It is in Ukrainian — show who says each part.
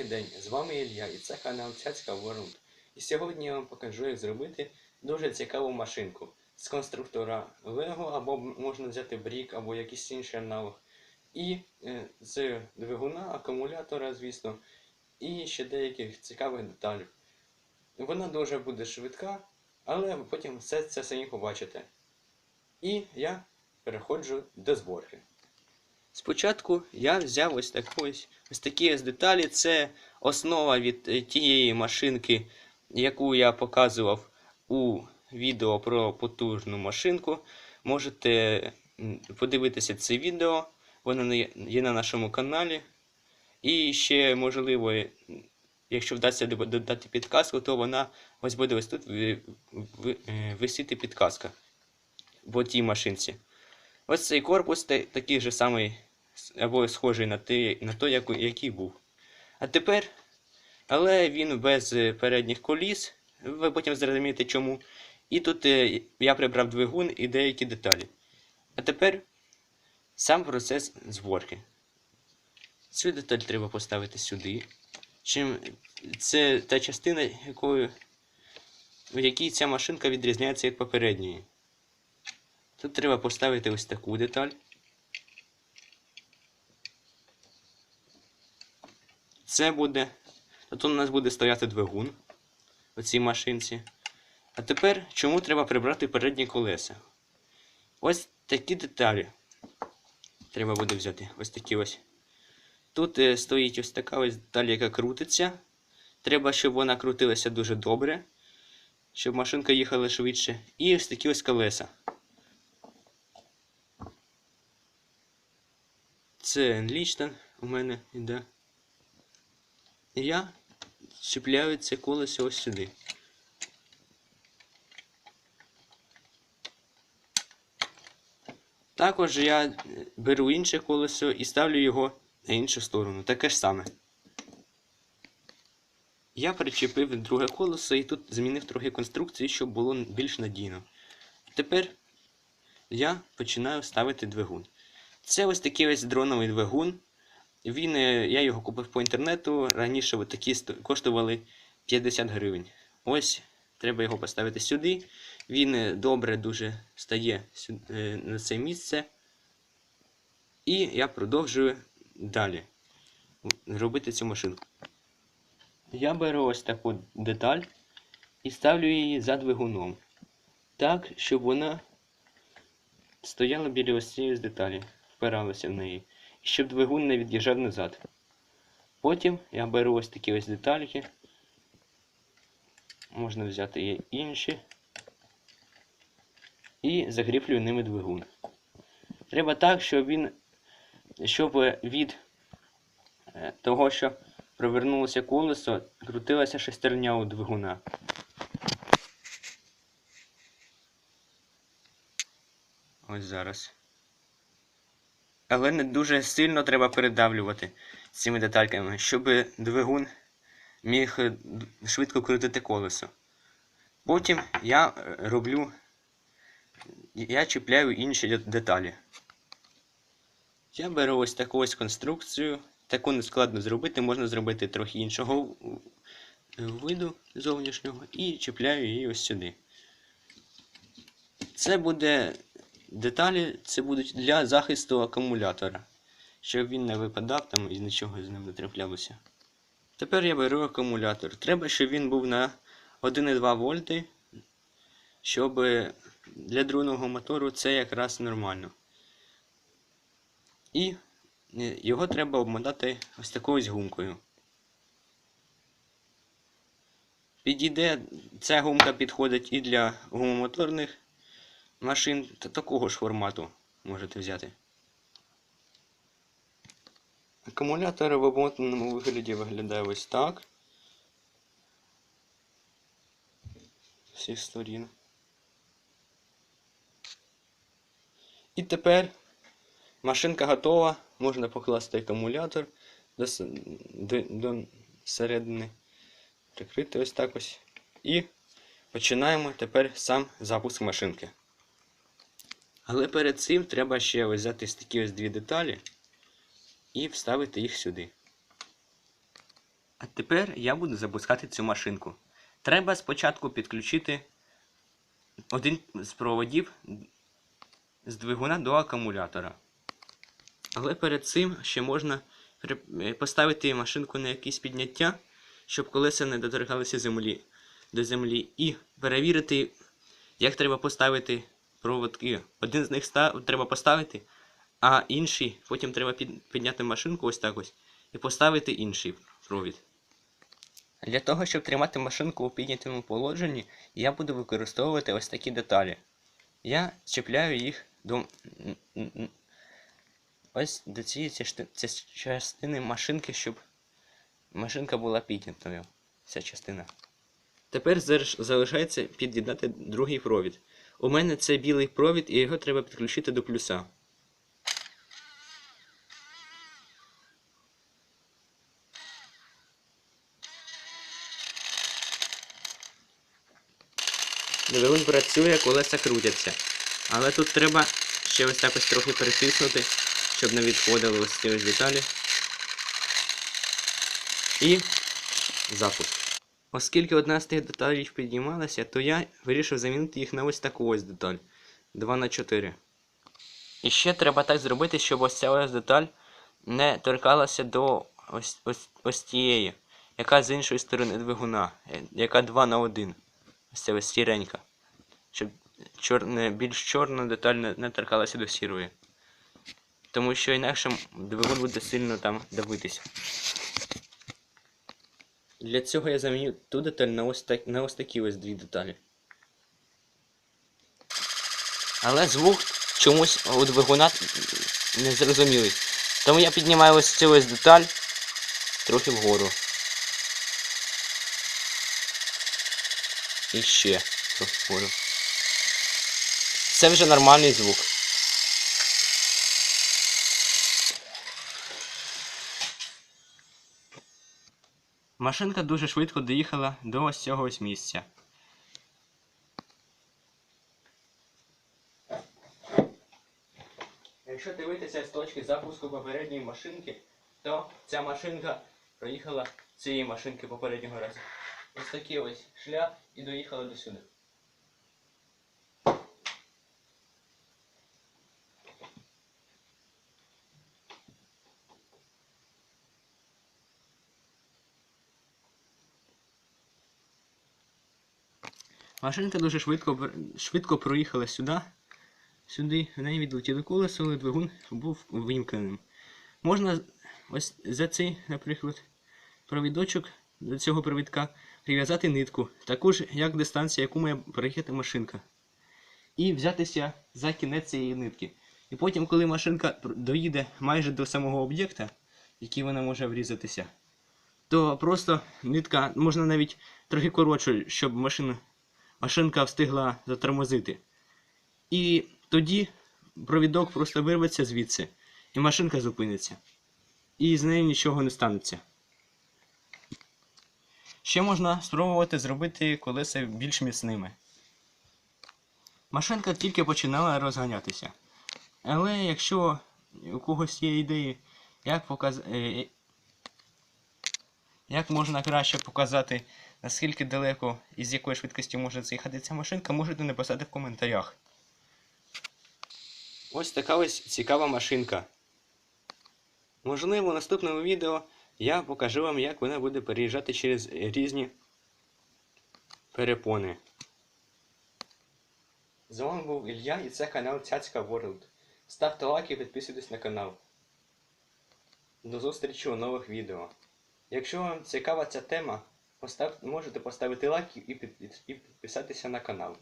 Speaker 1: Добрий день, з вами Ілля і це канал Цяцька World. І сьогодні я вам покажу, як зробити дуже цікаву машинку з конструктора Lego, або можна взяти брік, або якийсь інший аналог. І е, з двигуна, акумулятора, звісно, і ще деяких цікавих деталей. Вона дуже буде швидка, але потім все це самі побачите. І я переходжу до зборки. Спочатку я взяв ось таку ось, ось такі ось деталі. Це основа від е, тієї машинки, яку я показував у відео про потужну машинку. Можете подивитися це відео, воно є- на нашому каналі. І ще, можливо, якщо вдасться додати підказку, то вона ось буде ось тут е, висіти підказка в тій машинці. Ось цей корпус такий же самий, або схожий на той, на той який був. А тепер, але він без е, передніх коліс, ви потім зрозумієте чому. І тут е, я прибрав двигун і деякі деталі. А тепер сам процес зборки. Цю деталь треба поставити сюди. Чим це та частина, якою, в якій ця машинка відрізняється від попередньої. Тут треба поставити ось таку деталь. Це буде. Тут у нас буде стояти двигун у цій машинці. А тепер чому треба прибрати передні колеса? Ось такі деталі. Треба буде взяти. Ось такі ось. Тут е, стоїть ось така ось деталь, яка крутиться. Треба, щоб вона крутилася дуже добре, щоб машинка їхала швидше. І ось такі ось колеса. Це Enlichten у мене йде. Я чіпляю це колесо ось сюди. Також я беру інше колесо і ставлю його на іншу сторону. Таке ж саме. Я причепив друге колесо і тут змінив трохи конструкцію, щоб було більш надійно. Тепер я починаю ставити двигун. Це ось такий ось дроновий двигун. Він, е, я його купив по інтернету. Раніше от такі коштували 50 гривень. Ось треба його поставити сюди. Він е, добре дуже стає е, на це місце. І я продовжую далі робити цю машинку. Я беру ось таку деталь і ставлю її за двигуном. Так, щоб вона стояла біля ось цієї деталі, впиралася в неї, щоб двигун не від'їжджав назад. Потім я беру ось такі ось детальки. Можна взяти і інші. І закріплюю ними двигун. Треба так, щоб він, щоб від е, того, що провернулося колесо, крутилася шестерня у двигуна. Ось зараз. Але не дуже сильно треба передавлювати цими детальками, щоб двигун міг швидко крутити колесо. Потім я е, роблю, я чіпляю інші деталі. Я беру ось таку ось конструкцію. Таку не складно зробити, можна зробити трохи іншого е, виду зовнішнього і чіпляю її ось сюди. Це буде деталі, це будуть для захисту акумулятора, щоб він не випадав там і нічого з ним не траплялося. Тепер я беру акумулятор. Треба, щоб він був на 1,2 вольти, щоб для другого мотору це якраз нормально. І його треба обмотати ось такою гумкою. Підійде, ця гумка підходить і для гумомоторних машин та такого ж формату можете взяти. Акумулятор в обмотаному вигляді виглядає ось так. З всіх сторін. І тепер машинка готова. Можна покласти акумулятор до, до, до середини. Прикрити ось так ось. І починаємо тепер сам запуск машинки. Але перед цим треба ще взяти такі ось дві деталі і вставити їх сюди. А Тепер я буду запускати цю машинку. Треба спочатку підключити один з проводів з двигуна до акумулятора. Але перед цим ще можна поставити машинку на якесь підняття, щоб колеса не доторкалися землі, до землі, і перевірити, як треба поставити проводки. Один з них треба поставити, а інший потім треба під- підняти машинку ось так ось і поставити інший провід. Для того, щоб тримати машинку у піднятому положенні, я буду використовувати ось такі деталі. Я чіпляю їх до ось до цієї частини машинки, щоб машинка була піднятою. Ця частина. Тепер залишається під'єднати другий провід. У мене це білий провід, і його треба підключити до плюса. Двигун працює, колеса крутяться. Але тут треба ще ось так ось трохи перетиснути, щоб не відходили ось ці ось деталі. І запуск. Оскільки одна з тих деталей піднімалася, то я вирішив замінити їх на ось таку ось деталь 2 на 4 І ще треба так зробити, щоб ось ця ось деталь не торкалася до ось, ось, ось тієї, яка з іншої сторони двигуна, е, яка 2 на 1 Ось ця ось сіренька. Щоб чорне, більш чорна деталь не, не торкалася до сірої. Тому що інакше двигун буде сильно там давитися. Для цього я заміню ту деталь на ось, так, на ось такі ось дві деталі. Але звук чомусь у двигуна не зрозумілий. Тому я піднімаю ось цю ось деталь трохи вгору. І ще трохи вгору. Це вже нормальний звук. Машинка дуже швидко доїхала до ось цього ось місця. Якщо дивитися з точки запуску попередньої машинки, то ця машинка проїхала цієї машинки попереднього разу. Ось такий ось шлях і доїхала до сюди. Машинка дуже швидко, швидко проїхала сюди. Сюди в неї відлетіло колесо, але двигун був вимкненим. Можна ось за цей, наприклад, провідочок до цього провідка прив'язати нитку, таку ж, як дистанція, яку має проїхати машинка. І взятися за кінець цієї нитки. І потім, коли машинка доїде майже до самого об'єкта, який вона може врізатися, то просто нитка можна навіть трохи коротше, щоб машина, машинка встигла затормозити. І тоді провідок просто вирветься звідси, і машинка зупиниться. І з нею нічого не станеться. Ще можна спробувати зробити колеса більш міцними. Машинка тільки починала розганятися. Але якщо у когось є ідеї, як показ... е, як можна краще показати, наскільки далеко і з якою швидкістю може заїхати ця машинка, можете написати в коментарях. Ось така ось цікава машинка. Можливо, в наступному відео я покажу вам, як вона буде переїжджати через різні перепони. З вами був Ілля і це канал Цяцька World. Ставте лайк і підписуйтесь на канал. До зустрічі у нових відео. Якщо вам цікава ця тема, постав... можете поставити лайк і, підписатися на канал.